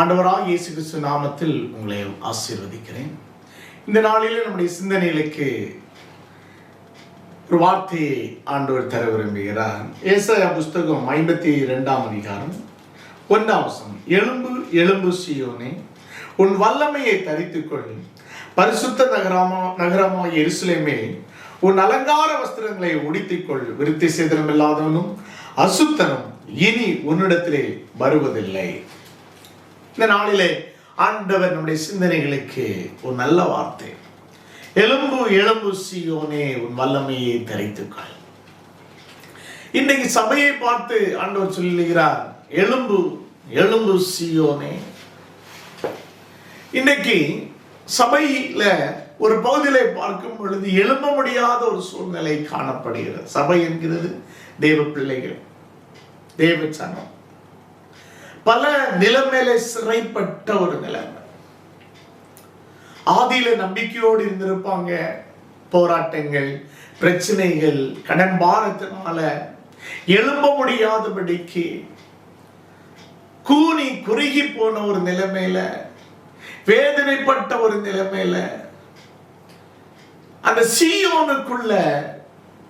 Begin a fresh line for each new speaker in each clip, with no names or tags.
ஆண்டவராக இயேசு கிறிஸ்து நாமத்தில் உங்களை ஆசீர்வதிக்கிறேன். இந்த நாளில் நம்முடைய சிந்தனைகளுக்கு ஒரு வார்த்தையை ஆண்டவர் தர விரும்புகிறார். ஏசாயா புஸ்தகம் ஐம்பத்தி ரெண்டாம் அதிகாரம் ஒன்றாம் எலும்பு எலும்பு சியோனே உன் வல்லமையை தரித்துக்கொள். பரிசுத்த நகரமா நகரமா எருசலேமே உன் அலங்கார வஸ்திரங்களை உடுத்திக்கொள். விருத்தி சேதனம் இல்லாதவனும் அசுத்தனும் இனி உன்னிடத்திலே வருவதில்லை. இந்த நாளிலே ஆண்டவர் நம்முடைய சிந்தனைகளுக்கு ஒரு நல்ல வார்த்தை. எலும்பு எலும்பு சியோனே உன் வல்லமையை தரித்துக்கள் இன்னைக்கு சபையை பார்த்து ஆண்டவர் சொல்லுகிறார் எலும்பு எலும்பு சியோனே. இன்னைக்கு சபையில ஒரு பகுதியிலே பார்க்கும் பொழுது எழும்ப முடியாத ஒரு சூழ்நிலை காணப்படுகிறது. சபை என்கிறது தேவ பிள்ளைகள் தேவ சனம் பல நிலைமையில சிறைப்பட்ட ஒரு நிலைமை ஆதியில நம்பிக்கையோடு இருந்திருப்பாங்க. போராட்டங்கள் பிரச்சனைகள் கடன் பாரத்தினால எழும்ப முடியாதபடிக்கு கூனி குறுகி போன ஒரு நிலைமையில வேதனைப்பட்ட ஒரு நிலைமையில அந்த சீயோனுக்குள்ள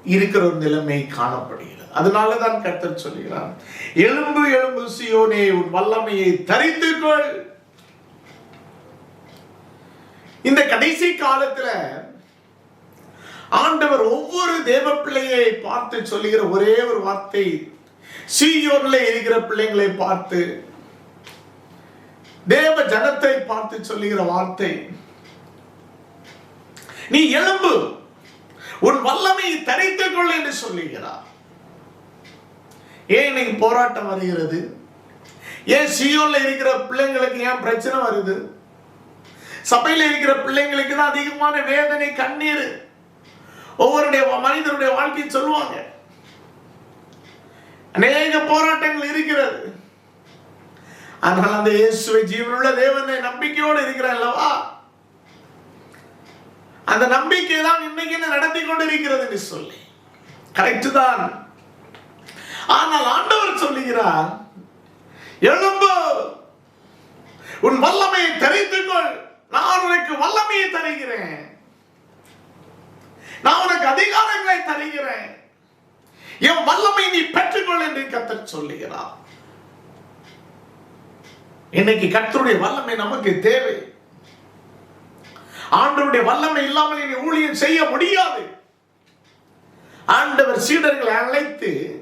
இருக்கிற ஒரு நிலைமை காணப்படுகிறது. அதனாலதான் கர்த்தர் சொல்லுகிறார் எலும்பு எலும்பு சியோனே உன் வல்லமையை தரித்துக்கொள். இந்த கடைசி காலத்துல ஆண்டவர் ஒவ்வொரு தேவ பிள்ளையை பார்த்து சொல்லுகிற ஒரே ஒரு வார்த்தை சீயோன்ல இருக்கிற பிள்ளைங்களை பார்த்து தேவ ஜனத்தை பார்த்து சொல்லுகிற வார்த்தை நீ எலும்பு உன் வல்லமையை தரித்துக் கொள் என்று சொல்லுகிறார். ஏன் இன்னைக்கு போராட்டம் வருகிறது? ஏன் சியோன்ல இருக்கிற பிள்ளைங்களுக்கு ஏன் பிரச்சனை வருது? சபையில இருக்கிற பிள்ளைங்களுக்கு தான் அதிகமான வேதனை கண்ணீர். ஒவ்வொருடைய மனிதனுடைய வாழ்க்கை சொல்லுவாங்க. அநேக போராட்டங்கள் இருக்கிறது. ஆனால் அந்த இயேசுவை ஜீவனுள்ள தேவனை நம்பிக்கையோடு இருக்கிறான் அல்லவா? அந்த நம்பிக்கை தான் இன்னைக்கு நடத்தி கொண்டு இருக்கிறது என்று சொல்லி. கரெக்டு தான் ஆனால் ஆண்டவர் சொல்லுகிறார் எழும்பு. உன் வல்லமையை தெரிந்துகொள். நான் உனக்கு வல்லமையை தருகிறேன். நான் உனக்கு அதிகாரங்களை தருகிறேன். என் வல்லமை நீ பெற்றுக்கொள் என்று கத்தர் சொல்லுகிறார். இன்னைக்கு கத்தருடைய வல்லமை நமக்கு தேவை. ஆண்டவருடைய வல்லமை இல்லாமல் இனி ஊழியம் செய்ய முடியாது. ஆண்டவர் சீடர்களை அழைத்து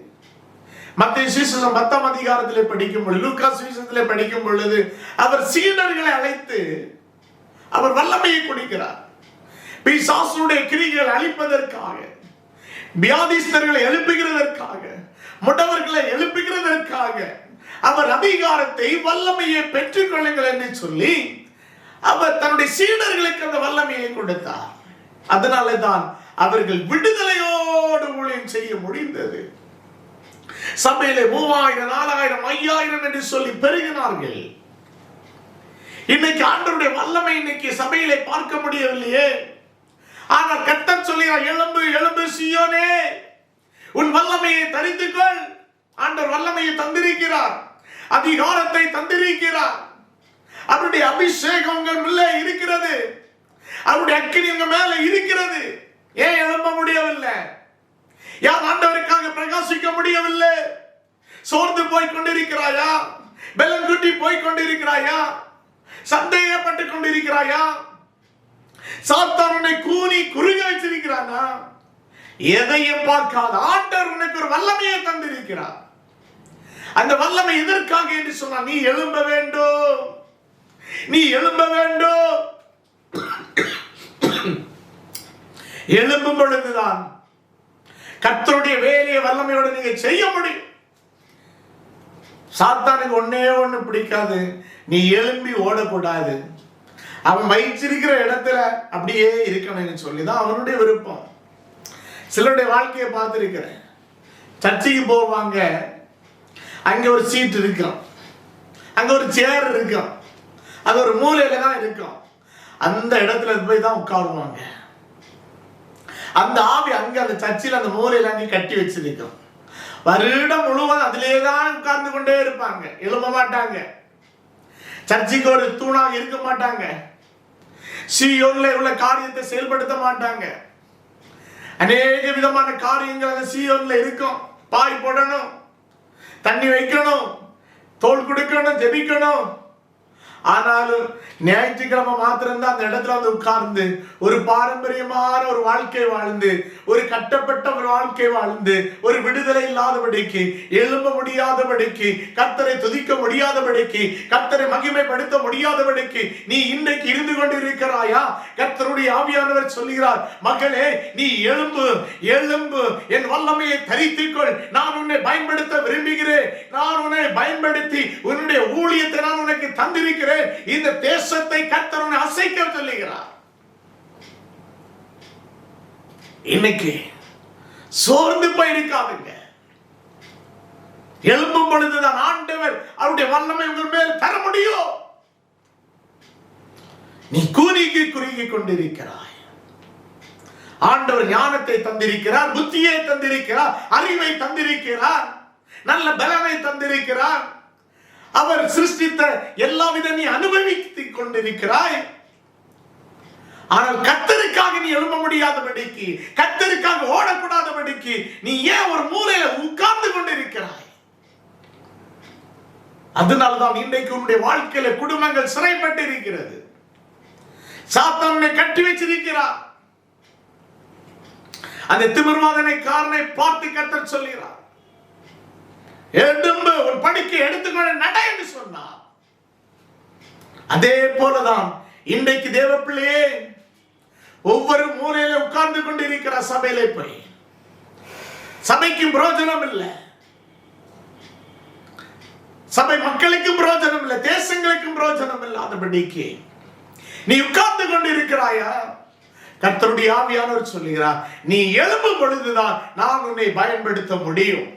மத்திய சீசனம் பத்தாம் அதிகாரத்திலே படிக்கும் பொழுது லூக்கா சீசனத்திலே படிக்கும் பொழுது அவர் சீடர்களை அழைத்து அவர் வல்லமையை கொடுக்கிறார். பிசாசுடைய கிரிகளை அழிப்பதற்காக வியாதிஸ்தர்களை எழுப்புகிறதற்காக முடவர்களை எழுப்புகிறதற்காக அவர் அதிகாரத்தை வல்லமையை பெற்றுக் கொள்ளுங்கள் என்று சொல்லி அவர் தன்னுடைய சீடர்களுக்கு அந்த வல்லமையை கொடுத்தார். அதனால தான் அவர்கள் விடுதலையோடு ஊழியம் செய்ய முடிந்தது. சபையிலே மூவாயிரம் நாலாயிரம் ஐயாயிரம் என்று சொல்லி பெருகினார்கள். இன்னைக்கு ஆண்டருடைய வல்லமை இன்னைக்கு சபையிலே பார்க்க முடியவில்லையே. ஆனால் கட்டச் சொல்லுகிறார் எலும்பு எலும்பு சியோனே. உன் வல்லமையை தரித்துக்கொள். ஆண்டர் வல்லமையை தந்திருக்கிறார். அதிகாரத்தை தந்திருக்கிறார். அவருடைய அபிஷேகம் உங்கள் இருக்கிறது. அவருடைய அக்கினி உங்க மேல இருக்கிறது. ஏன் எழும்ப முடியவில்லை? யார் ஆண்டவருக்காக பிரகாசிக்க முடியவில்லை? சோர்ந்து போய் கொண்டிருக்கிறாயா வெள்ளம் குட்டி போய் கொண்டிருக்கிறாயா சந்தேகப்பட்டு கொண்டிருக்கிறாயா? சாத்தான் கூனி குறுக வச்சிருக்கிறானா எதையும் பார்க்காத ஆண்டவர் உனக்கு ஒரு வல்லமையை தந்திருக்கிறார். அந்த வல்லமை எதற்காக என்று சொன்னா நீ எழும்ப வேண்டும். நீ எழும்ப வேண்டும். எழும்பும் பொழுதுதான் கத்தருடைய வேலையை வல்லமையோடு நீங்க செய்ய முடியும். சாத்தானுக்கு ஒன்னே ஒன்று பிடிக்காது. நீ எழும்பி ஓடக்கூடாது. அவன் வயிற்றிருக்கிற இடத்துல அப்படியே இருக்கணும்னு சொல்லி தான் அவனுடைய விருப்பம். சிலருடைய வாழ்க்கையை பார்த்துருக்கிறேன். சர்ச்சைக்கு போவாங்க. அங்க ஒரு சீட் இருக்கும். அங்க ஒரு சேர் இருக்கும். அது ஒரு மூலையில தான் இருக்கும். அந்த இடத்துல போய் தான் உட்காருவாங்க. அந்த ஆவி அங்க அந்த சர்ச்சில் அந்த மூலையில அங்கே கட்டி வச்சிருக்கும் வருடம் முழுவதும் அதிலே தான் உட்கார்ந்து கொண்டே இருப்பாங்க. எழும்ப மாட்டாங்க. சர்ச்சுக்கு ஒரு தூணாக இருக்க மாட்டாங்க. சியோன்ல உள்ள காரியத்தை செயல்படுத்த மாட்டாங்க. அநேக விதமான காரியங்கள் அந்த சியோன்ல இருக்கும். பாய் போடணும் தண்ணி வைக்கணும் தோல் கொடுக்கணும் ஜெபிக்கணும். ஆனாலும் ஞாயிற்றுக்கிழமை மாத்திரம்தான் அந்த இடத்துல வந்து உட்கார்ந்து ஒரு பாரம்பரியமான ஒரு வாழ்க்கை வாழ்ந்து ஒரு கட்டப்பட்ட ஒரு வாழ்க்கை வாழ்ந்து ஒரு விடுதலை இல்லாதபடிக்கு எழும்ப முடியாதபடிக்கு கர்த்தரை துதிக்க முடியாதபடிக்கு கர்த்தரை மகிமைப்படுத்த முடியாதபடிக்கு நீ இன்றைக்கு இருந்து கொண்டிருக்கிறாயா? கத்தருடைய ஆவியானவர் சொல்லுகிறார் மகளே நீ எழும்பு எழும்பு என் வல்லமையை தரித்துக்கொள். நான் உன்னை பயன்படுத்த விரும்புகிறேன். நான் உன்னை பயன்படுத்தி உன்னுடைய ஊழியத்தை நான் உனக்கு தந்திருக்கிறேன். இந்த தேசத்தை கத்தரன் அசைக்க சொல்லுகிறார். இன்னைக்கு சோர்ந்து போயிருக்காதுங்க எழும்பும் பொழுதுதான் ஆண்டவர் அவருடைய வல்லமை உங்கள் மேல் தர முடியும். நீ கூனிக்கு குறுகி கொண்டிருக்கிறாய். ஆண்டவர் ஞானத்தை தந்திருக்கிறார் புத்தியை தந்திருக்கிறார் அறிவை தந்திருக்கிறார் நல்ல பலனை தந்திருக்கிறார். அவர் சிருஷ்டித்த எல்லாவித நீ அனுபவித்துக் கொண்டிருக்கிறாய். ஆனால் கத்தருக்காக நீ எழும்ப முடியாதபடிக்கு கத்தருக்காக ஓடக்கூடாதபடிக்கு நீ ஏன் ஒரு மூலையில உட்கார்ந்து கொண்டிருக்கிறாய்? அதனால்தான் இன்றைக்கு உன்னுடைய வாழ்க்கையில குடும்பங்கள் சிறைப்பட்டு இருக்கிறது சாத்தானை கட்டி வச்சிருக்கிறார். அந்த திமிர்வாதனை காரனை பார்த்து கத்தர் சொல்கிறார். எழும்பு உன் படிக்கை எடுத்துக்கொள்ள நட என்று சொன்னார். அதே போலதான் இன்றைக்கு தேவ பிள்ளையே ஒவ்வொரு மூலையில உட்கார்ந்து கொண்டு இருக்கிற சபையில போய் சபைக்கும் பிரயோஜனம் இல்லை. சபை மக்களுக்கும் பிரயோஜனம் இல்லை தேசங்களுக்கும் பிரயோஜனம் இல்லாதபடிக்கு நீ உட்கார்ந்து கொண்டு இருக்கிறாயா கர்த்தருடைய ஆவியானவர் சொல்லுகிறார் நீ எழும்பும் பொழுதுதான் நான் உன்னை பயன்படுத்த முடியும்.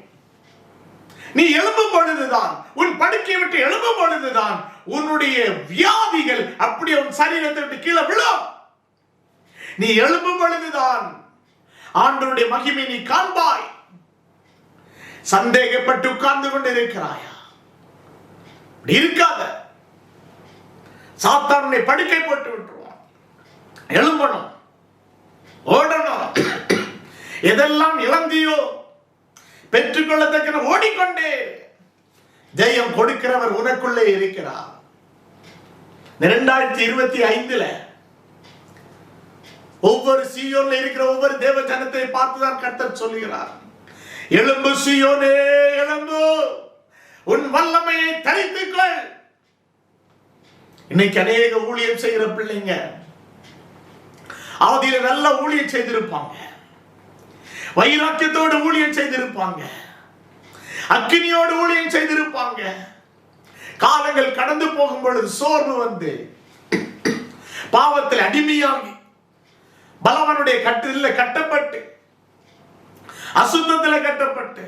நீ எழும்பும் பொழுதுதான் உன் படுக்கை விட்டு எழும்பும் பொழுதுதான் உன்னுடைய வியாதிகள் அப்படியே உன் சரீரத்தை விட்டு கீழே விழும். நீ எழும்பும் பொழுதுதான் ஆண்டருடைய மகிமை நீ காண்பாய். சந்தேகப்பட்டு உட்கார்ந்து கொண்டிருக்கிறாயா? இருக்காத. சாத்தானை படுக்கை போட்டு விட்டுருவான். எழும்பணும் ஓடணும். எதெல்லாம் இழந்தியோ பெற்றுக்கொள்ளத்தக்க ஓடிக்கொண்டே. ஜெயம் கொடுக்கிறவர் உனக்குள்ளே இருக்கிறார். இரண்டாயிரத்தி இருபத்தி ஐந்துல ஒவ்வொரு சியோன்ல இருக்கிற ஒவ்வொரு தேவ ஜனத்தை பார்த்துதான் கர்த்தர் சொல்லுகிறார். எழும்பு சியோனே எழும்பு. உன் வல்லமையை தரித்துக்கொள். இன்னைக்கு அநேக ஊழியம் செய்கிற பிள்ளைங்க அவதியில நல்ல ஊழியம் செய்திருப்பாங்க. வைராக்கியத்தோடு ஊழியம் செய்திருப்பாங்க. அக்கினியோடு ஊழியம் செய்திருப்பாங்க. காலங்கள் கடந்து போகும் பொழுது சோர்வு வந்து பாவத்தில் அடிமையாகி பலவனுடைய கட்டில கட்டப்பட்டு அசுத்தத்தில் கட்டப்பட்டு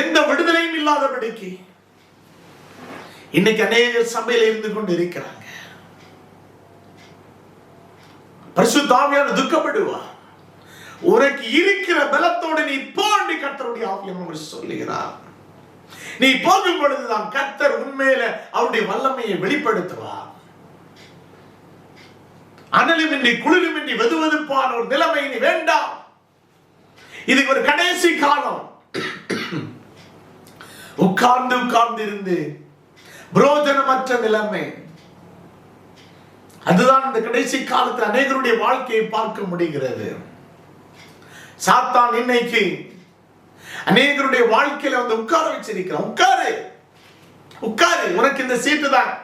எந்த விடுதலையும் இல்லாதபடிக்கு இன்னைக்கு அநேக சபையில் இருந்து கொண்டு இருக்கிறாங்க. பரிசுத்தாவியான துக்கப்படுவா உனக்கு இருக்கிற பலத்தோடு நீ போண்டி கத்தருடைய ஆவியம் சொல்லுகிறார். நீ போகும் பொழுதுதான் கர்த்தர் உண்மையில அவருடைய வல்லமையை வெளிப்படுத்துவார். அனலுமின்றி குளிருமின்றி வெதுவெதுப்பான ஒரு நிலைமை நீ வேண்டாம். இது ஒரு கடைசி காலம். உட்கார்ந்து உட்கார்ந்து இருந்து புரோஜனமற்ற நிலைமை. அதுதான் இந்த கடைசி காலத்தில் அநேகருடைய வாழ்க்கையை பார்க்க முடிகிறது. சாத்தான் இன்னைக்கு அநேகருடைய வாழ்க்கையில வந்து உட்கார வச்சிருக்கிறான். உட்காரு. உட்காரு. உனக்கு இந்த சீட்டு தான்.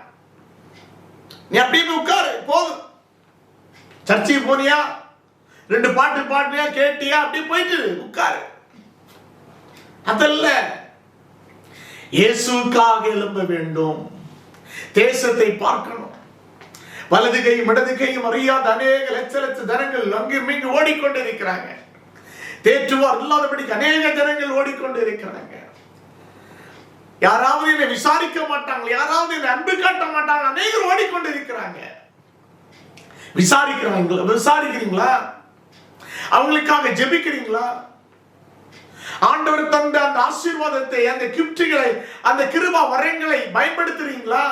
நீ அப்படியே போய் உட்காரு. போதும். சர்ச்சைக்கு போனியா? ரெண்டு பாட்டு பாட்டியா கேட்டியா? அப்படியே போயிட்டு உட்காரு. அதல்ல இயேசுக்காக எழும்ப வேண்டும். தேசத்தை பார்க்கணும். வலது கையும் இடது கையும் அறியாத அநேக லட்ச லட்ச தனங்கள் அங்கும் இங்கு ஓடிக்கொண்டிருக்கிறாங்க. தேற்றுவார். இல்லாதபடிக்கு அநேக ஜனங்கள் ஓடிக்கொண்டு இருக்கிறாங்க யாராவது என்னை விசாரிக்க மாட்டாங்க யாராவது என்னை அன்பு காட்ட மாட்டாங்க அநேகர் ஓடிக்கொண்டு இருக்கிறாங்க விசாரிக்கிறாங்களா விசாரிக்கிறீங்களா? அவங்களுக்காக ஜெபிக்கிறீங்களா? ஆண்டவர் தந்த அந்த ஆசீர்வாதத்தை அந்த கிப்டிகளை அந்த கிருபா வரங்களை பயன்படுத்துறீங்களா?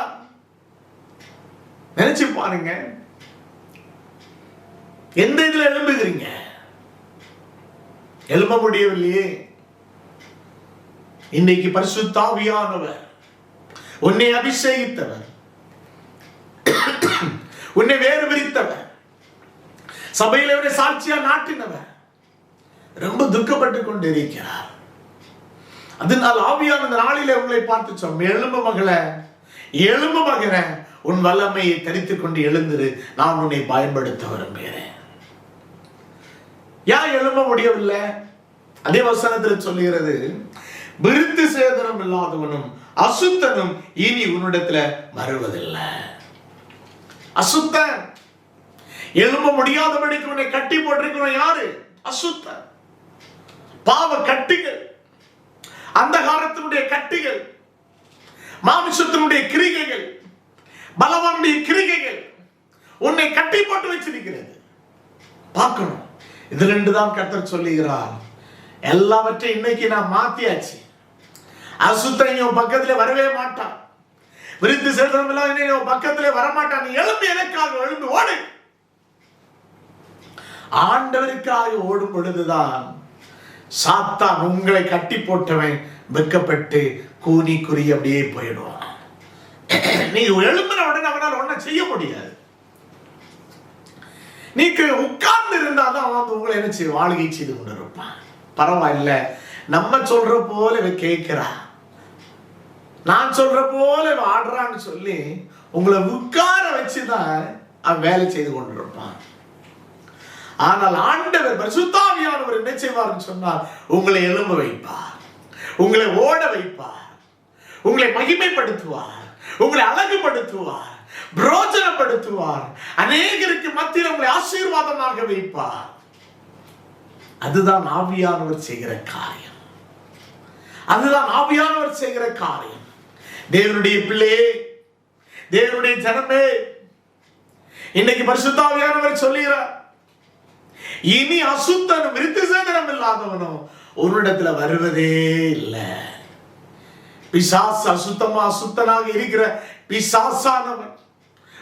நினைச்சு பாருங்க. எந்த இதுல எழும்புகிறீங்க? எழும்ப முடியவில்லையே. இன்னைக்கு பரிசுத்தாவியானவர் உன்னை அபிஷேகித்தவர் உன்னை வேறு விரித்தவர் சபையில ஒரு சாட்சியா நாட்டினவர் ரொம்ப துக்கப்பட்டு கொண்டிருக்கிறார். அதனால் ஆவியான அந்த நாளிலே உங்களை பார்த்து சொன்னோம் எழும்பு மகளே எழும்பு மகன உன் வல்லமையை தரித்துக் கொண்டு எழுந்திரு நான் உன்னை பயன்படுத்த விரும்புகிறேன். ஏன் எழும்ப முடியவில்லை? அதே வசனத்தில் சொல்லுகிறது விருத்து சேதனம் இல்லாதவனும் அசுத்தனும் இனி உன்னிடத்துல வருவதில்லை. அசுத்தன். எழும்ப முடியாதபடிக்கு உன்னை கட்டி போட்டிருக்கிறோம் யாரு? அசுத்தன். பாவ கட்டிகள். அந்தகாரத்தினுடைய கட்டிகள். மாமிசத்தினுடைய கிரிகைகள். பலவானுடைய கிரிகைகள். உன்னை கட்டி போட்டு வச்சிருக்கிறது. பார்க்கணும். இது ரெண்டு தான் கர்த்தர் சொல்லுகிறார். எல்லாவற்றையும் இன்னைக்கு நான் மாத்தியாச்சு. அசுத்தன் உன் பக்கத்துல வரவே மாட்டான். விருத்து செல்வம் எல்லாம் இனி உன் பக்கத்துல வரமாட்டான். நீ எழும்பி எனக்காக எழும்பி ஓடு. ஆண்டவருக்காக ஓடும் பொழுதுதான் சாத்தான் உங்களை கட்டி போட்டவன் வெக்கப்பட்டு கூனி குறி அப்படியே போயிடுவான். நீ எழும்பின உடனே அவனால் ஒன்றும் செய்ய முடியாது. நீக்கு உட்கார்ந்து இருந்தாதான் அவன் வந்து உங்களை என்ன செய்ய வாழ்கை செய்து கொண்டு இருப்பான் பரவாயில்ல. நம்ம சொல்ற போல இவன் கேட்கிறா. நான் சொல்ற போல இவன் ஆடுறான்னு சொல்லி உங்களை உட்கார வச்சுதான் அவன் வேலை செய்து கொண்டிருப்பான். ஆனால் ஆண்டவர் பரிசுத்தாவியானவர் என்ன செய்வார்னு சொன்னால் உங்களை எழும்ப வைப்பார். உங்களை ஓட வைப்பார். உங்களை மகிமைப்படுத்துவார். உங்களை அழகுபடுத்துவார். பிரோஜனப்படுத்துவார். அநேகருக்கு மத்தியில் உங்களை ஆசீர்வாதமாக வைப்பார். அதுதான் ஆவியானவர் செய்கிற காரியம். அதுதான் ஆவியானவர் செய்கிற காரியம். தேவனுடைய பிள்ளையே தேவனுடைய ஜனமே இன்னைக்கு பரிசுத்தாவியானவர் சொல்லுகிறார் இனி அசுத்தனும் விருத்திசேதனம் இல்லாதவனும் உன்னிடத்துல வருவதே இல்லை. பிசாசு அசுத்தமா அசுத்தனாக இருக்கிற பிசாசானவன்.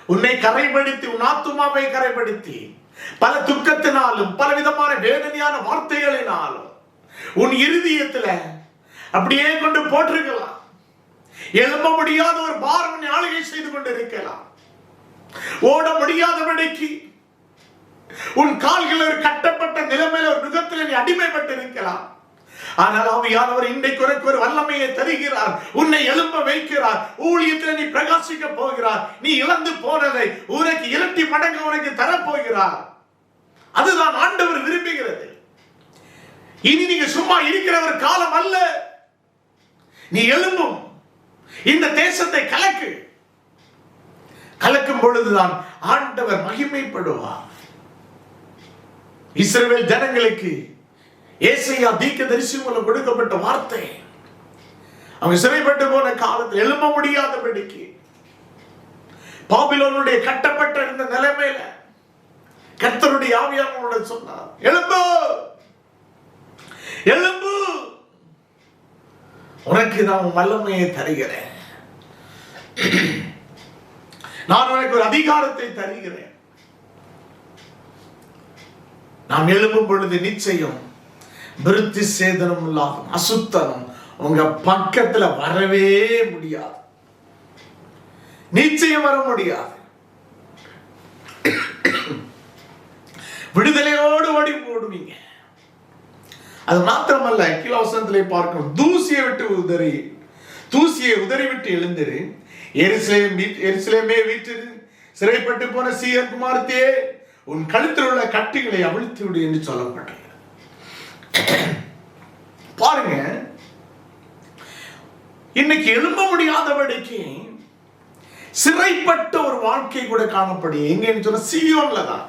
உன்னை கரைப்படுத்தி உன் ஆத்துமாவை கரைப்படுத்தி பல துக்கத்தினாலும் பல விதமான வேதனையான வார்த்தைகளினாலும் உன் இருதயத்துல அப்படியே கொண்டு போட்டிருக்கலாம். எழும்ப முடியாத ஒரு பாரம் ஆளுகை செய்து கொண்டு இருக்கலாம் ஓட முடியாதபடிக்கு உன் கால்கள் ஒரு கட்டப்பட்ட நிலைமையில ஒரு நுகத்தில் நீ அடிமைப்பட்டு இருக்கலாம் ஆனால் ஆவியானவர் இன்றைக்கு உனக்கு ஒரு வல்லமையை தருகிறார். உன்னை எழும்ப வைக்கிறார். ஊழியத்தில் நீ பிரகாசிக்க போகிறார். நீ இழந்து போனதை உனக்கு இரட்டி மடங்கு உனக்கு தரப்போகிறார். அதுதான் ஆண்டவர் விரும்புகிறது. இனி நீங்க சும்மா இருக்கிற ஒரு காலம் அல்ல. நீ எழும்பும். இந்த தேசத்தை கலக்கு. கலக்கும் பொழுதுதான் ஆண்டவர் மகிமைப்படுவார். இஸ்ரேல் ஜனங்களுக்கு ஏசையா தீக்க தரிசி மூலம் கொடுக்கப்பட்ட வார்த்தை. அவங்க சிறைப்பட்டு போன காலத்தில் எழும்ப முடியாதபடிக்கு பாபிலோனுடைய கட்டப்பட்ட இந்த நிலைமையில கர்த்தருடைய ஆவியானவரோட சொன்னார் எழும்பு! எழும்பு! உனக்கு நான் வல்லமையை தருகிறேன். நான் உனக்கு ஒரு அதிகாரத்தை தருகிறேன். நாம் எழும்பும் பொழுது நிச்சயம் விருத்தி சேதனம் இல்லாத அசுத்தனம் உங்க பக்கத்துல வரவே முடியாது. நிச்சயம் வர முடியாது. விடுதலையோடு ஓடி போடுவீங்க. அது மாத்திரமல்ல கீழவசனத்திலே பார்க்கணும் தூசியை விட்டு உதறி தூசியை உதறி விட்டு எழுந்திரு. எருசலேம் வீட்டு எருசலேமே வீட்டு சிறைப்பட்டு போன சீயர் குமார்த்தியே உன் கழுத்தில் உள்ள கட்டிகளை அவிழ்த்து விடு என்று சொல்லப்பட்டது. பாருங்க. இன்னைக்கு எழும்ப முடியாதபடிக்கு சிறைப்பட்ட ஒரு வாழ்க்கை கூட காணப்படும் எங்கன்னு சொன்ன சியோன்ல தான்.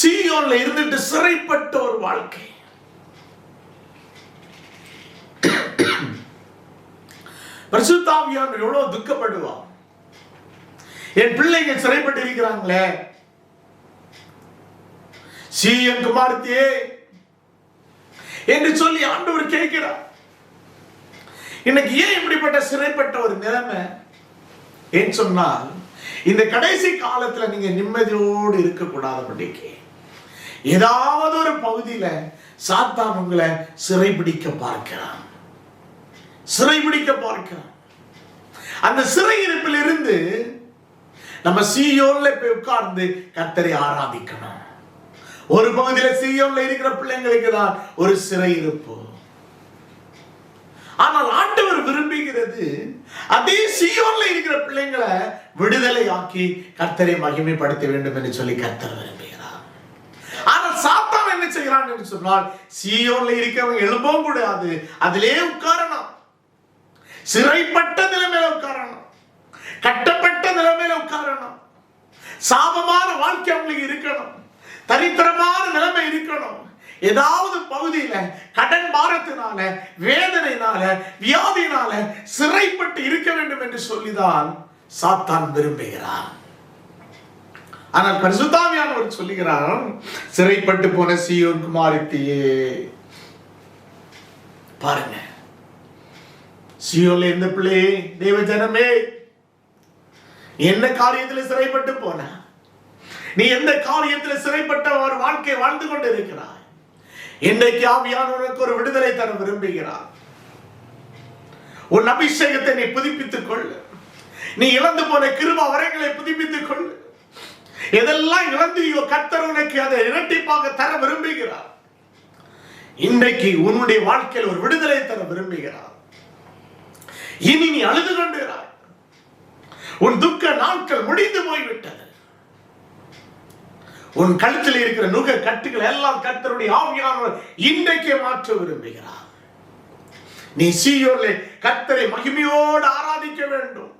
சியோன்ல இருந்துட்டு சிறைப்பட்ட ஒரு வாழ்க்கை. பரிசுத்தாவியான் எவ்வளவு துக்கப்படுவான் என் பிள்ளைங்க சிறைப்பட்டு இருக்கிறாங்களே சீயன் குமாரத்தியே. என்று சொல்லி ஆண்டவர் கேட்கிறார். இன்னைக்கு ஏன் இப்படிப்பட்ட சிறைப்பட்ட ஒரு நிலைமை? ஏன் சொன்னால் இந்த கடைசி காலத்துல நீங்க நிம்மதியோடு இருக்கக்கூடாதபடிக்கு ஏதாவது ஒரு பகுதியில சாத்தான் உங்களை சிறைபிடிக்க பார்க்கிறான். சிறைபிடிக்க பார்க்கிறான். அந்த சிறையிருப்பில் இருந்து நம்ம சீயோல போய் உட்கார்ந்து கத்தரை ஆராதிக்கணும். ஒரு பகுதியில சீயோன்ல இருக்கிற பிள்ளைங்களுக்கு தான் ஒரு சிறை இருப்பு ஆனால் ஆண்டவர் விரும்புகிறது அதே சியோன்ல இருக்கிற பிள்ளைங்களை விடுதலை ஆக்கி கர்த்தரை மகிமைப்படுத்த வேண்டும் என்று சொல்லி கர்த்தர் விரும்புகிறார். ஆனால் சாத்தான் என்ன செய்கிறான் என்று சொன்னால் சியோன்ல இருக்கிறவங்க எழும்பவும் கூடாது அதிலே உட்காரணும் சிறைப்பட்ட நிலைமையில உட்காரணும் கட்டப்பட்ட நிலைமையில உட்காரணும் சாபமான வாழ்க்கை அவங்களுக்கு இருக்கணும். தரித்திரமான நிலைமை இருக்கணும். ஏதாவது பகுதியில கடன் பாரத்தினால வேதனையினால வியாதியினால சிறைப்பட்டு இருக்க வேண்டும் என்று சொல்லிதான் சாத்தான் விரும்புகிறான். ஆனால் பரிசுத்தாமியானவர் சொல்லுகிறார் சிறைப்பட்டு போன சியோன் குமாரித்தியே பாருங்க. சியோல இருந்த பிள்ளையே தேவ ஜனமே என்ன காரியத்தில் சிறைப்பட்டு போன நீ எந்த காரியத்தில் சிறைப்பட்ட ஒரு வாழ்க்கை வாழ்ந்து கொண்டு இருக்கிறாய் இன்றைக்கு ஆவியானவனுக்கு ஒரு விடுதலை தர விரும்புகிறார். உன் அபிஷேகத்தை நீ புதுப்பித்துக் கொள். நீ இழந்து போன கிருப வரங்களை புதுப்பித்துக் கொள். எதெல்லாம் இழந்தையோ கர்த்தர் உனக்கு அதை இரட்டிப்பாக தர விரும்புகிறார். இன்றைக்கு உன்னுடைய வாழ்க்கையில் ஒரு விடுதலை தர விரும்புகிறார். இனி நீ அழுது கொண்டுகிறாய் உன் துக்க நாட்கள் முடிந்து போய்விட்டது. உன் கழுத்தில் இருக்கிற நுக கட்டுகள் எல்லாம் கத்தருடைய ஆவியானவர் இன்றைக்கே மாற்ற விரும்புகிறார். நீ சீயோர்ல கத்தரை மகிமையோடு ஆராதிக்க வேண்டும்.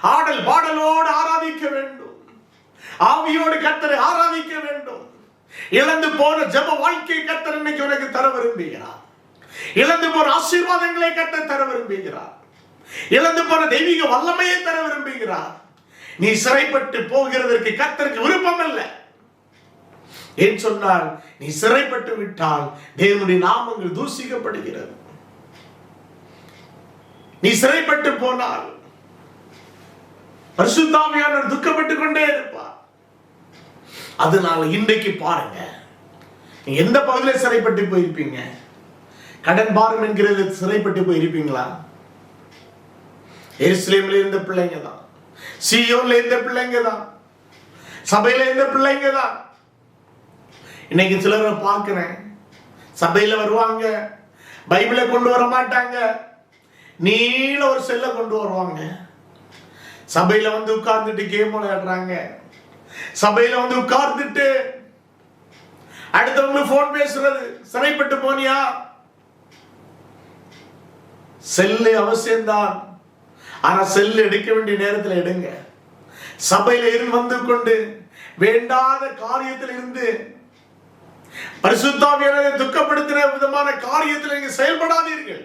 ஆடல் பாடலோடு ஆராதிக்க வேண்டும். ஆவியோடு கத்தரை ஆராதிக்க வேண்டும். இழந்து போன ஜப வாழ்க்கை கத்தர் இன்னைக்கு உனக்கு தர விரும்புகிறார். இழந்து போன ஆசீர்வாதங்களை கத்த தர விரும்புகிறார். இழந்து போன தெய்வீக வல்லமையை தர விரும்புகிறார். நீ சிறைப்பட்டு போகிறதற்கு கத்தருக்கு விருப்பம் இல்லை ஏன் சொன்னால் நீ சிறைப்பட்டு விட்டால் தேவனுடைய நாமங்கள் தூசிக்கப்படுகிறது. நீ சிறைப்பட்டு போனால் பரிசுத்தாமியானவர் துக்கப்பட்டு கொண்டே இருப்பார். அதனால இன்றைக்கு பாருங்க எந்த பகுதியில் சிறைப்பட்டு போயிருப்பீங்க? கடன் பாரம் என்கிறது சிறைப்பட்டு போயிருப்பீங்களா? எருசலேம்ல இருந்த பிள்ளைங்க தான் சியோன்ல இருந்த பிள்ளைங்க தான் சபையில இருந்த பிள்ளைங்க தான். இன்னைக்கு சிலரை பார்க்கிறேன். சபையில வருவாங்க. பைபிளை கொண்டு வர மாட்டாங்க. நீள ஒரு செல்ல கொண்டு வருவாங்க. சபையில வந்து உட்கார்ந்துட்டு கேம் விளையாடுறாங்க. சபையில வந்து உட்கார்ந்துட்டு அடுத்தவங்க போன் பேசுறது. சிறைப்பட்டு போனியா? செல்லு அவசியம்தான். ஆனா செல்லு எடுக்க வேண்டிய நேரத்தில் எடுங்க. சபையில இருந்து வந்து கொண்டு வேண்டாத காரியத்தில் இருந்து பரிசுத்தாவியரை துக்கப்படுத்தின விதமான காரியத்தில் நீங்க செயல்படாதீர்கள்.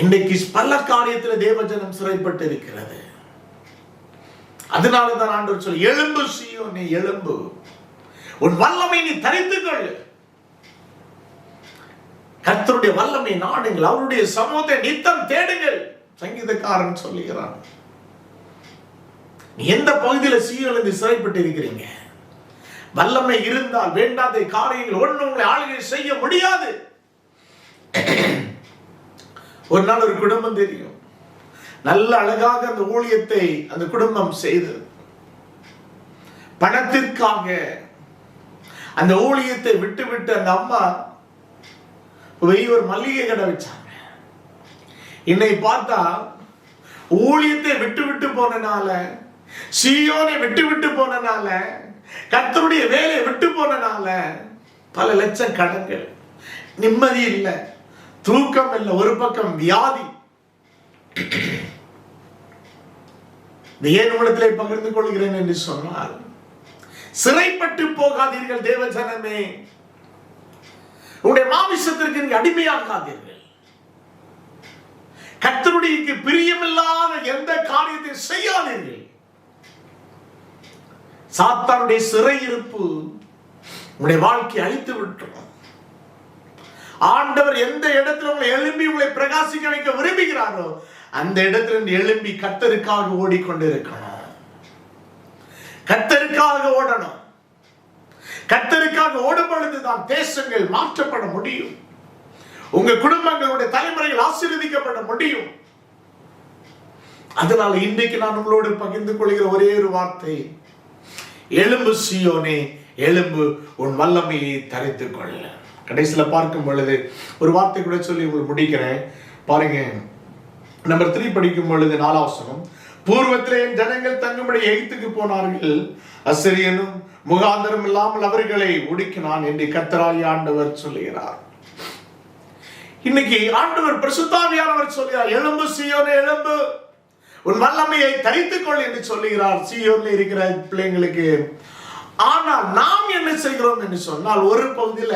இன்றைக்கு பல காரியத்தில் தேவஜனம் சிறைப்பட்டு இருக்கிறது அதனால தான் ஆண்டவர் சொல்லி எலும்பு சீயோ நீ எலும்பு உன் வல்லமை நீ தரித்துக்கொள் கர்த்தருடைய வல்லமை நாடுங்கள் அவருடைய சமூகத்தை நித்தம் தேடுங்கள் சங்கீதக்காரன் சொல்லுகிறான். நீ எந்த பகுதியில் சீயோலிருந்து சிறைப்பட்டு இருக்கிறீங்க வல்லமை இருந்தால் வேண்டாத காரியங்கள் ஒன்று உங்களை ஆளுகை செய்ய முடியாது. ஒரு நாள் ஒரு குடும்பம் தெரியும். நல்ல அழகாக அந்த ஊழியத்தை அந்த குடும்பம் செய்தது. பணத்திற்காக அந்த ஊழியத்தை விட்டு விட்டு அந்த அம்மா போய் ஒரு மல்லிகை கடை வச்சாங்க. என்னை பார்த்தா ஊழியத்தை விட்டு விட்டு போனனால சியோனை விட்டு விட்டு போனனால கர்த்தருடைய வேலையை விட்டு போனனால பல லட்சம் கடன்கள். நிம்மதி இல்லை. தூக்கம் இல்லை. ஒரு பக்கம் வியாதி. ஏன் உலகத்திலே பகிர்ந்து கொள்கிறேன் என்று சொன்னால் சிறைப்பட்டு போகாதீர்கள் தேவ ஜனமே. உங்களுடைய மாமிசத்திற்கு நீங்க அடிமையாகாதீர்கள். கத்தருடைய பிரியமில்லாத எந்த காரியத்தை செய்யாதீர்கள். சாத்தானுடைய சிறையிருப்பு உங்களுடைய வாழ்க்கையை அழித்து விட்டுரும் ஆண்டவர் எந்த இடத்துல உங்களை எழும்பி உங்களை பிரகாசிக்க வைக்க விரும்புகிறாரோ அந்த இடத்துல எழும்பி கத்தருக்காக ஓடிக்கொண்டிருக்கணும். கத்தருக்காக ஓடணும். கத்தருக்காக ஓடும் பொழுதுதான் தேசங்கள் மாற்றப்பட முடியும். உங்க குடும்பங்களுடைய தலைமுறைகள் ஆசீர்வதிக்கப்பட முடியும். அதனால் இன்றைக்கு நான் உங்களோடு பகிர்ந்து கொள்கிற ஒரே ஒரு வார்த்தை எலும்பு சியோனே எலும்பு உன் வல்லமையை தரித்துக் கொள்ள கடைசியில பார்க்கும் பொழுது ஒரு வார்த்தை கூட சொல்லி உங்களுக்கு முடிக்கிறேன். பாருங்க நம்பர் த்ரீ படிக்கும் பொழுது நாலாவசனம் பூர்வத்திலே என் ஜனங்கள் தங்கும்படி எகிப்துக்கு போனார்கள். அசிரியனும் முகாந்தரம் இல்லாமல் அவர்களை ஒடுக்கினான் என்று கத்தராய் ஆண்டவர் சொல்லுகிறார். இன்னைக்கு ஆண்டவர் பிரசுத்தாவியானவர் சொல்கிறார் எலும்பு சியோனே எலும்பு. உன் வல்லமையை தரித்துக்கொள் என்று சொல்லுகிறார். சியோர்ல இருக்கிற பிள்ளைங்களுக்கு. ஆனால் நாம் என்ன செய்கிறோம் என்று சொன்னால் ஒரு பகுதியில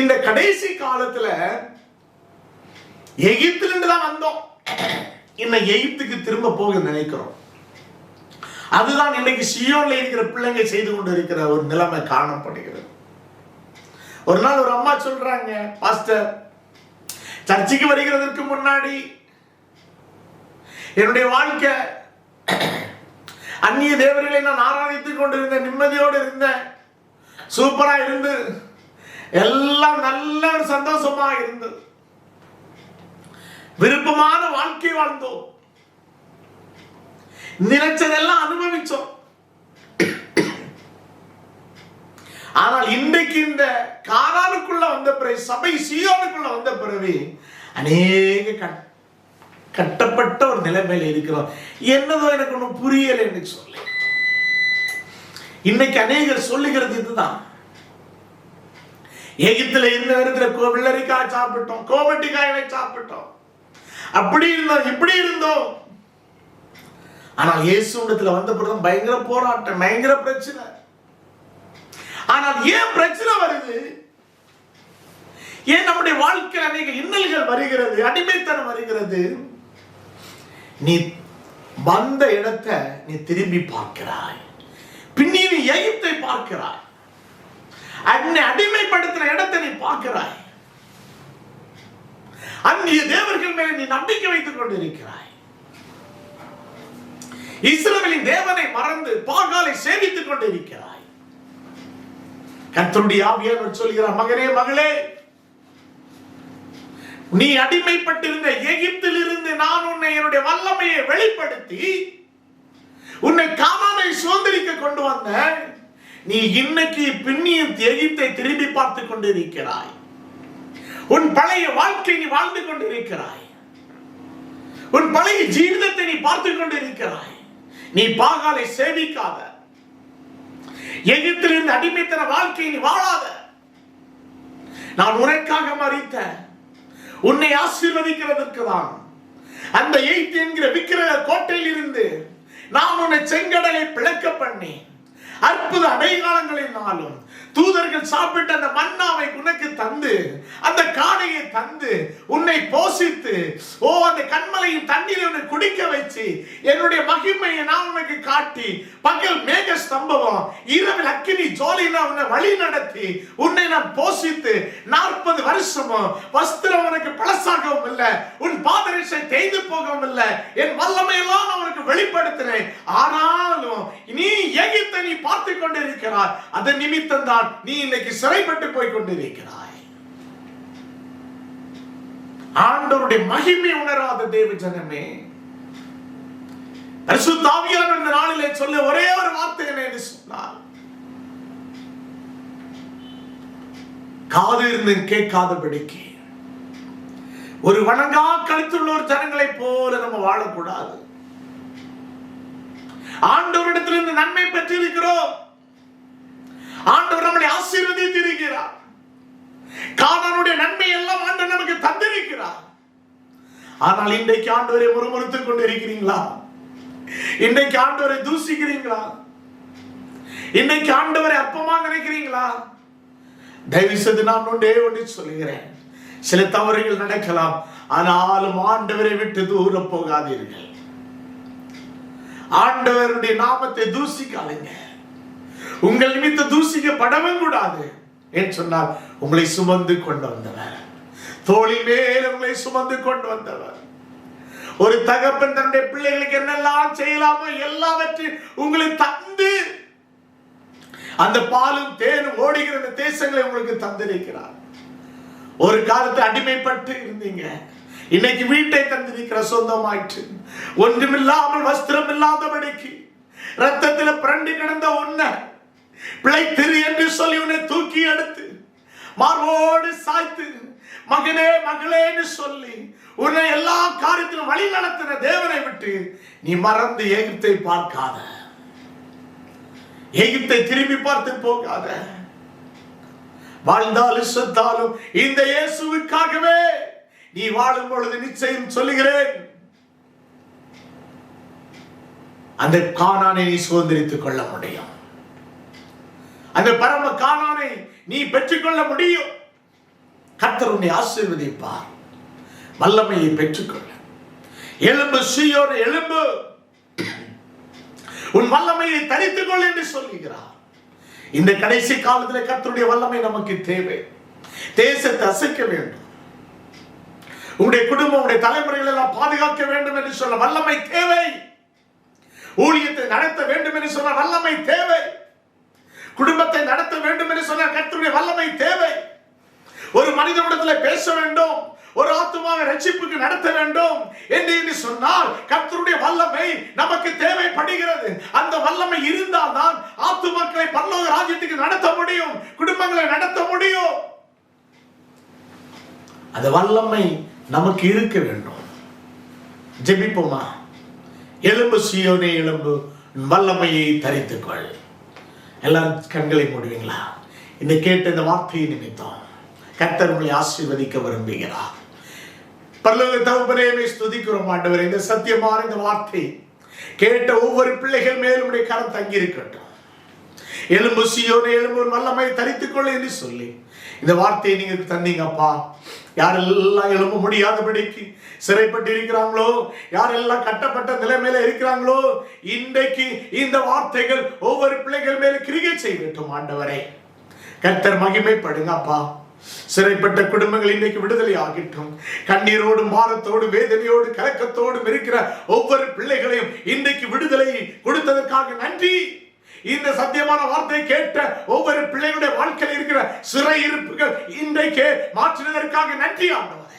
இந்த கடைசி காலத்துல எகிப்திலிருந்து தான் வந்தோம். இன்னும் எகிப்துக்கு திரும்ப போக நினைக்கிறோம். அதுதான் இன்னைக்கு சியோன்ல இருக்கிற பிள்ளைங்க செய்து கொண்டு இருக்கிற ஒரு நிலைமை காணப்படுகிறது. ஒரு நாள் ஒரு அம்மா சொல்றாங்க பாஸ்டர் சர்ச்சுக்கு வருகிறதற்கு முன்னாடி என்னுடைய வாழ்க்கை. அந்நிய தேவர்களை நான் ஆராதித்துக் கொண்டிருந்தேன் நிம்மதியோடு இருந்தேன். சூப்பரா இருந்து எல்லாம் நல்ல ஒரு சந்தோஷமா இருந்தது விருப்பமான வாழ்க்கை வாழ்ந்தோம். நினைச்சதெல்லாம் அனுபவிச்சோம். ஆனால் இன்றைக்கு இந்த காரானுக்குள்ள வந்த பிறகு சபை சியோனுக்குள்ள வந்த பிறகு அநேக கட் கட்டப்பட்ட ஒரு நிலைமையில இருக்கிறோம். என்னதோ எனக்கு ஒன்றும் புரியலை என்று சொல்லி. இன்னைக்கு அநேகர் சொல்லுகிறது இதுதான். எகிப்துல இருந்த இடத்துல வெள்ளரிக்காய் சாப்பிட்டோம் கோமட்டிக்காயை சாப்பிட்டோம். அப்படி இருந்தோம் இப்படி இருந்தோம். ஆனால் இயேசுடத்துல வந்த பிறகு பயங்கர போராட்டம் பயங்கர பிரச்சனை. ஆனால் ஏன் பிரச்சனை வருது? ஏன் நம்முடைய வாழ்க்கையில் அநேக இன்னல்கள் வருகிறது அடிமைத்தனம் வருகிறது? நீ வந்த இடத்தை நீ திரும்பி பார்க்கிறாய். பின்னி நீ எகிப்தை பார்க்கிறாய். அன்னை அடிமைப்படுத்தின இடத்தை நீ பார்க்கிறாய். அந்நிய தேவர்கள் மேல நீ நம்பிக்கை வைத்துக் கொண்டிருக்கிறாய். இஸ்ரவேலின் தேவனை மறந்து பாகாலை சேவித்துக் கொண்டிருக்கிறாய். கத்தருடைய ஆவியானவர் சொல்கிறார் மகனே மகளே நீ அடிமைப்பட்டிருந்த எகிப்தில் இருந்து நான் உன்னை என்னுடைய வல்லமையை வெளிப்படுத்தி உன்னை காமானை சுதந்திரிக்க கொண்டு வந்த நீ இன்னைக்கு பின்னியும் எகிப்தை திரும்பி பார்த்து கொண்டிருக்கிறாய். உன் பழைய வாழ்க்கை நீ வாழ்ந்து கொண்டிருக்கிறாய். உன் பழைய ஜீவிதத்தை நீ பார்த்து கொண்டிருக்கிறாய். நீ பாகாலை சேவிக்காத எகிப்திலிருந்து அடிமைத்தன வாழ்க்கையை நீ வாழாத. நான் உனக்காக மறித்தேன். உன்னை ஆசீர்வதிக்கிறதற்கு தான். அந்த எய்த் என்கிற விக்கிரக கோட்டையில் இருந்து நான் உன்னை செங்கடலை பிளக்க பண்ணி அற்புத அடையாளங்களினாலும் தூதர்கள் சாப்பிட்ட அந்த மன்னாவை உனக்கு தந்து அந்த காடையை தந்து உன்னை போஷித்து ஓ அந்த கண்மலையின் தண்ணீரை உன்னை குடிக்க வச்சு என்னுடைய மகிமையை நான் உனக்கு காட்டி பகல் மேக ஸ்தம்பவம் இரவில் அக்கினி ஜோலினா உன்னை வழி நடத்தி உன்னை நான் போஷித்து நாற்பது வருஷமும் வஸ்திரம் உனக்கு பழசாகவும் இல்லை உன் பாதரிசை தேய்ந்து போகவும் இல்லை என் வல்லமையெல்லாம் நான் உனக்கு வெளிப்படுத்தினேன். ஆனாலும் நீ எகிப்தை நீ பார்த்து கொண்டிருக்கிறார் அதன் நிமித்தம் தான் நீ இன்னைக்கு சிறைப்பட்டு போய் கொண்டிருக்கிறாய். ஆண்டவருடைய மகிமை உணராத தேவ ஜனமே பரிசுத்தாவியான இந்த நாளிலே சொல்ல ஒரே ஒரு வார்த்தை என்ன என்று சொன்னார். காது இருந்து கேட்காதபடிக்கு ஒரு வணங்கா கழுத்துள்ள ஒரு ஜனங்களை போல நம்ம வாழக்கூடாது. ஆண்டவரிடத்திலிருந்து நன்மை பெற்றிருக்கிறோம். ஆண்டவர் நம்மளை ஆசீர்வதித்து இருக்கிறார் காணனுடைய நன்மை எல்லாம் ஆண்டு நமக்கு தந்திருக்கிறார். ஆனால் இன்றைக்கு ஆண்டவரை முறுமுறுத்துக் கொண்டு இருக்கிறீங்களா இன்றைக்கு ஆண்டவரை தூசிக்கிறீங்களா? இன்னைக்கு ஆண்டவரை அற்பமா நினைக்கிறீங்களா? தயவு செய்து நான் ஒன்றே ஒன்று சொல்கிறேன் சில தவறுகள் நடக்கலாம். ஆனாலும் ஆண்டவரை விட்டு தூரம் போகாதீர்கள். ஆண்டவருடைய நாமத்தை தூசிக்காதீங்க. உங்கள் நிமித்த தூசிக்கப்படவும் கூடாது ஏன் சொன்னால் உங்களை சுமந்து கொண்டு வந்தவர். தோளில் மேல் உங்களை சுமந்து கொண்டு வந்தவர். ஒரு தகப்பன் தன்னுடைய பிள்ளைகளுக்கு என்னெல்லாம் செய்யலாமோ எல்லாவற்றையும் உங்களுக்கு தந்து அந்த பாலும் தேனும் ஓடுகிற அந்த தேசங்களை உங்களுக்கு தந்திருக்கிறார். ஒரு காலத்து அடிமைப்பட்டு இருந்தீங்க. இன்னைக்கு வீட்டை தந்திருக்கிற சொந்தமாயிற்று. ஒன்றுமில்லாமல் வஸ்திரம் இல்லாதபடிக்கு ரத்தத்தில் பிரண்டு கிடந்த ஒன்ன பிழைத்திரு என்று சொல்லி உன்னை தூக்கி எடுத்து மார்போடு சாய்த்து மகனே மகளேன்னு சொல்லி உன்னை எல்லா காரியத்திலும் வழி நடத்தின தேவனை விட்டு நீ மறந்து எகிப்தை பார்க்காத. எகிப்தை திரும்பி பார்த்து போகாத. வாழ்ந்தாலும் செத்தாலும் இந்த இயேசுவுக்காகவே நீ வாழும் பொழுது நிச்சயம் சொல்லுகிறேன். அந்த காணானை நீ சுதந்திரித்துக் கொள்ள முடியும். அந்த பரம காலானை நீ பெற்றுக்கொள்ள முடியும். கர்த்தர் உன்னை ஆசீர்வதிப்பார். வல்லமையை பெற்றுக்கொள்ள. எலும்பு சீயோன எலும்பு. உன் வல்லமையை தரித்துக் கொள் என்று சொல்லுகிறார். இந்த கடைசி காலத்தில் கர்த்தருடைய வல்லமை நமக்கு தேவை. தேசத்தை அசைக்க வேண்டும். உங்களுடைய குடும்பம் உங்களுடைய தலைமுறைகள் எல்லாம் பாதுகாக்க வேண்டும் என்று சொல்ல வல்லமை தேவை. ஊழியத்தை நடத்த வேண்டும் என்று சொன்ன வல்லமை தேவை. குடும்பத்தை நடத்த வேண்டும் என்று சொன்னால் கர்த்தருடைய வல்லமை தேவை. ஒரு மனிதனிடத்தில் பேச வேண்டும். ஒரு ஆத்மாவை ரட்சிப்புக்கு நடத்த வேண்டும். என்று என்று சொன்னால் கர்த்தருடைய வல்லமை நமக்கு தேவைப்படுகிறது. அந்த வல்லமை இருந்தால் தான் ஆத்துமாக்களை பல்லோக ராஜ்யத்துக்கு நடத்த முடியும். குடும்பங்களை நடத்த முடியும். அந்த வல்லமை நமக்கு இருக்க வேண்டும். ஜெபிப்போமா? எலும்பு சியோனே எலும்பு வல்லமையை தரித்துக்கொள். எல்லாம் கண்களை மூடுவீங்களா? இந்த கேட்ட இந்த வார்த்தையை நிமித்தம் கர்த்தர் உங்களை ஆசீர்வதிக்க விரும்புகிறார். பல்லவ தகப்பனேமே ஸ்துதிக்கிறோம் ஆண்டவர். இந்த சத்தியமான இந்த வார்த்தை கேட்ட ஒவ்வொரு பிள்ளைகள் மேலும் கரம் தங்கி இருக்கட்டும் எலும்பு சியோடு எலும்பு வல்லமை தரித்துக்கொள்ள என்று சொல்லி இந்த வார்த்தையை நீங்க தந்தீங்கப்பா. யாரெல்லாம் எழும்ப முடியாதபடிக்கு சிறைப்பட்டு இருக்கிறாங்களோ யாரெல்லாம் கட்டப்பட்ட நிலைமையில இருக்கிறாங்களோ? இன்றைக்கு இந்த வார்த்தைகள் ஒவ்வொரு பிள்ளைகள் மேல கிரிகை செய்யட்டும் ஆண்டவரே. கர்த்தர் மகிமைப்படுங்கப்பா சிறைப்பட்ட குடும்பங்கள் இன்னைக்கு விடுதலை ஆகட்டும். கண்ணீரோடும் பாரத்தோடும் வேதனையோடு கலக்கத்தோடும் இருக்கிற ஒவ்வொரு பிள்ளைகளையும் இன்றைக்கு விடுதலை கொடுத்ததற்காக நன்றி. இந்த சத்தியமான வார்த்தை கேட்ட ஒவ்வொரு பிள்ளைகளுடைய வாழ்க்கையில் இருக்கிற சிறை இருப்புகள் இன்றைக்கு மாற்றினதற்காக நன்றி ஆண்டவரே.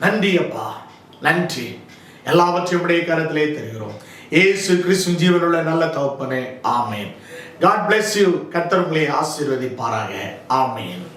நன்றி அப்பா. நன்றி. எல்லாவற்றையும் உடைய கருத்திலே தருகிறோம். ஏசு கிறிஸ்து ஜீவனுள்ள நல்ல தகப்பனே. ஆமேன். காட் பிளஸ் யூ கர்த்தர் உங்களை ஆசீர்வதிப்பாராக. ஆமேன்.